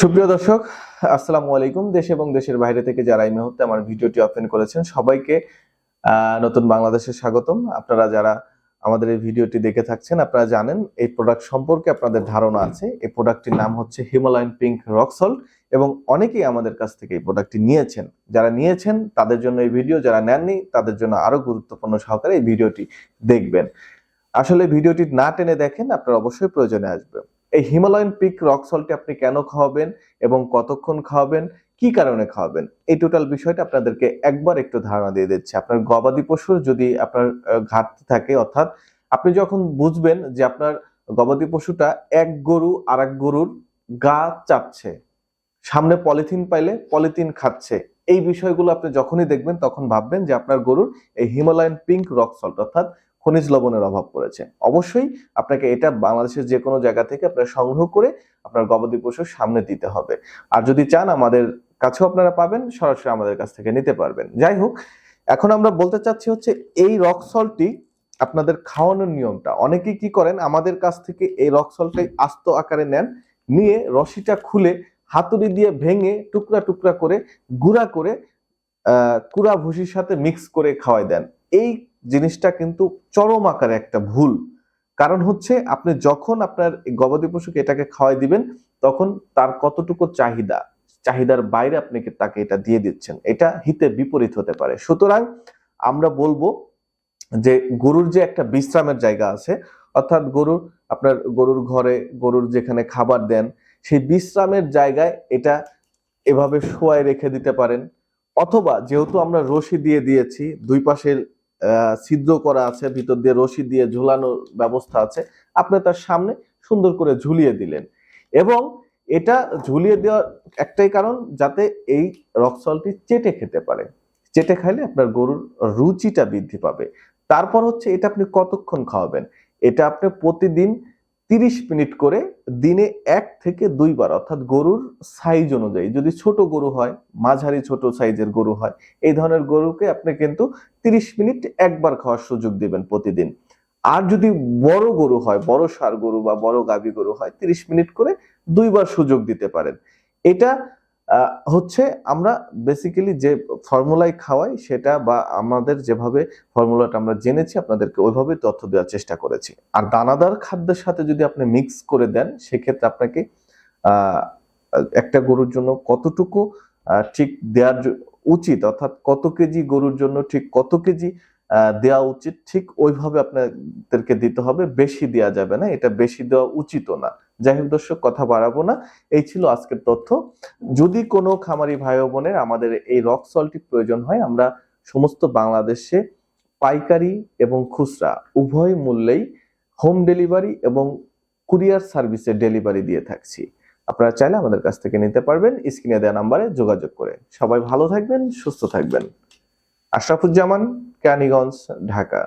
সুপ্রিয় দর্শক, আসসালামু আলাইকুম। দেশ এবং দেশের বাইরে থেকে যারা এই মুহূর্তে আমার ভিডিওটি ওপেন করেছেন, সবাইকে নতুন বাংলাদেশে স্বাগতম। আপনারা যারা আমাদের এই ভিডিওটি দেখে থাকছেন, আপনারা জানেন এই প্রোডাক্ট সম্পর্কে আপনাদের ধারণা আছে। এই প্রোডাক্টটির নাম হচ্ছে হিমালয়ান পিঙ্ক রক সল্ট এবং অনেকেই আমাদের কাছ থেকে এই প্রোডাক্টটি নিয়েছেন। যারা নিয়েছেন, তাদের জন্য এই ভিডিও যারা নেননি, তাদের জন্য আরও গুরুত্বপূর্ণ সহকারে এই ভিডিওটি দেখবেন। আসলে ভিডিওটি না টেনে দেখেন, আপনার অবশ্যই প্রয়োজনে আসবে এই হিমালয়ান পিক রক সল্টটি আপনি কেন খাওয়াবেন এবং কতক্ষণ খাওয়াবেন, কি কারণে খাওয়াবেন, এই টোটাল বিষয়টা আপনাদেরকে একবার একটু ধারণা দিয়ে দিচ্ছে। আপনার গবাদি পশুর যদি আপনার ঘাটতি থাকে, অর্থাৎ আপনি যখন বুঝবেন যে আপনার গবাদি পশুটা এক গরু আর এক গরুর গা চাপছে, সামনে পলিথিন পাইলে পলিথিন খাচ্ছে, এই বিষয়গুলো আপনি যখনই দেখবেন তখন ভাববেন যে আপনার গরুর এই হিমালয়ান পিঙ্ক রক সল্ট অর্থাৎ খনিজ লবণের অভাব পড়েছে। অবশ্যই আপনাকে এটা বাংলাদেশের যে কোনো জায়গা থেকে আপনার সংগ্রহ করে আপনার গবাদি পশুর সামনে দিতে হবে। আর যদি চান, আমাদের কাছেও আপনারা পাবেন, সরাসরি আমাদের কাছ থেকে নিতে পারবেন। যাই হোক, এখন আমরা বলতে চাচ্ছি হচ্ছে, এই রক সল্টটি আপনাদের খাওয়ানোর নিয়মটা। অনেকেই কি করেন, আমাদের কাছ থেকে এই রক সল্টটাই আস্ত আকারে নেন, নিয়ে রশিটা খুলে হাতুড়ি দিয়ে ভেঙে টুকরা টুকরা করে, গুঁড়া করে কুড়া ভুসির সাথে মিক্স করে খাওয়াই দেন। এই জিনিসটা কিন্তু চরম আকারে একটা ভুল। কারণ হচ্ছে আপনি যখন আপনার গবাদি পশুকে এটাকে খাওয়াই দিবেন তখন তার কতটুকু চাহিদা চাহিদার বাইরে আপনি তাকে এটা দিয়ে দিচ্ছেন? এটা হিতে বিপরীত হতে পারে। সুতরাং আমরা বলব যে গরুর যে একটা বিশ্রামের জায়গা আছে অর্থাৎ গরুর আপনার গরুর ঘরে গরুর যেখানে খাবার দেন সেই বিশ্রামের জায়গায় এটা এভাবে শোয়ায় রেখে দিতে পারেন। অথবা যেহেতু আমরা রশি দিয়ে দিয়েছি দুই পাশে আহ, ছিদ্র করা আছে, ভিতর দিয়ে রশি দিয়ে ঝুলানোর ব্যবস্থা আছে। আপনি তার সামনে সুন্দর করে ঝুলিয়ে দিলেন। এবং এটা ঝুলিয়ে দেওয়ার একটাই কারণ, যাতে এই রক্সলটি চেটে খেতে পারে। চেটে খাইলে আপনার গরুর রুচিটা বৃদ্ধি পাবে। তারপর হচ্ছে এটা আপনি কতক্ষণ খাওয়াবেন? এটা আপনি প্রতিদিন তিরিশ মিনিট করে দিনে এক থেকে দুইবার, অর্থাৎ গরুর সাইজ অনুযায়ী, যদি ছোট গরু হয়, মাঝারি ছোট সাইজের গরু হয়, এই ধরনের গরুকে আপনি কিন্তু তিরিশ মিনিট একবার খাওয়ার সুযোগ দিবেন প্রতিদিন। আর যদি বড় গরু হয়, বড় সার গরু বা বড় গাভী গরু হয়, তিরিশ মিনিট করে দুইবার সুযোগ দিতে পারেন। এটা হচ্ছে আমরা বেসিক্যালি যে ফর্মুলায় খাওয়াই সেটা বা আমাদের যেভাবে ফর্মুলাটা আমরা জেনেছি আপনাদেরকে ওইভাবে তথ্য দেওয়ার চেষ্টা করেছি। আর দানাদার খাদ্যের সাথে যদি আপনি মিক্স করে দেন, সেক্ষেত্রে আপনাকে একটা গরুর জন্য কতটুকু ঠিক দেওয়ার উচিত, অর্থাৎ কত কেজি গরুর জন্য ঠিক কত কেজি দেওয়া উচিত, ঠিক ওইভাবে আপনাদেরকে দিতে হবে, বেশি দেওয়া যাবে না, এটা বেশি দেওয়া উচিতও না। যাই হোক দর্শক, কথা বাড়াবো না। এই ছিল আজকের তথ্য। যদি কোনো খামারি ভাই বোনের আমাদের এই রক সল্টটি প্রয়োজন হয়, আমরা সমস্ত বাংলাদেশে পাইকারি এবং খুচরা উভয় মূল্যেই হোম ডেলিভারি এবং কুরিয়ার সার্ভিসে ডেলিভারি দিয়ে থাকছি। আপনারা চাইলে আমাদের কাছ থেকে নিতে পারবেন। স্ক্রিনে দেওয়া নাম্বারে যোগাযোগ করে। সবাই ভালো থাকবেন, সুস্থ থাকবেন। আশরাফুজ্জামান, কেরানীগঞ্জ, ঢাকা।